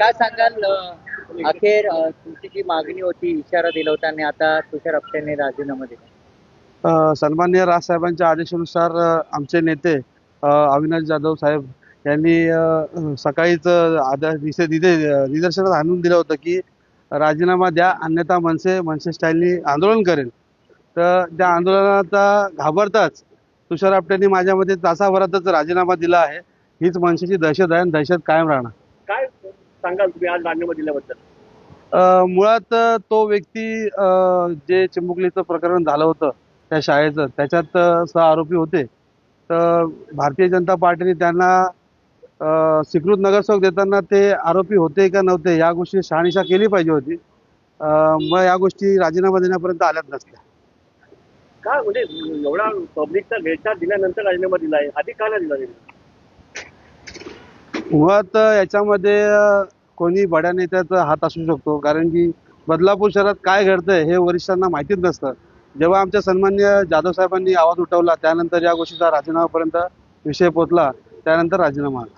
काय सांगाल अखेर तुमची जी मागणी होती इशारा दिला होता आणि आता तुषार आपटेने राजीनामा दिला. सन्मान्य राज साहेबांच्या आदेशानुसार आमचे नेते अविनाश जाधव साहेब यांनी सकाळीच आदेश दिसे दिले निदर्शनात आणून दिलं होतं की राजीनामा द्या अन्यथा मनसे मनसे स्टाईलनी आंदोलन करेल. तर त्या आंदोलनाचा घाबरताच तुषार आपटेंनी माझ्यामध्ये तासाभरातच राजीनामा दिला आहे. हीच मनसेची दहशत आहे आणि दहशत कायम राहणार. सांगाल तुम्ही आज राजीनामा दिल्याबद्दल. मुळात तो व्यक्ती जे चिमुकलीचं प्रकरण झालं होतं त्या शाळेचं त्याच्यात सह आरोपी होते. तर भारतीय जनता पार्टीने त्यांना स्वीकृत नगरसेवक देताना ते आरोपी होते का नव्हते या गोष्टी शहानिशा केली पाहिजे होती. मग या गोष्टी राजीनामा देण्यापर्यंत आल्याच नसत्या. का म्हणजे एवढा पब्लिकचा भेटा दिल्यानंतर राजीनामा दिलाय आधी का नाही दिला? मुळात याच्यामध्ये कोणी बड्या नेत्याचा हात असू शकतो. कारण की बदलापूर शहरात काय घडतंय हे वरिष्ठांना माहितीच नसतं. जेव्हा आमच्या सन्मान्य जाधव साहेबांनी आवाज उठवला त्यानंतर या गोष्टीचा राजीनामापर्यंत विषय पोचला त्यानंतर राजीनामा आला.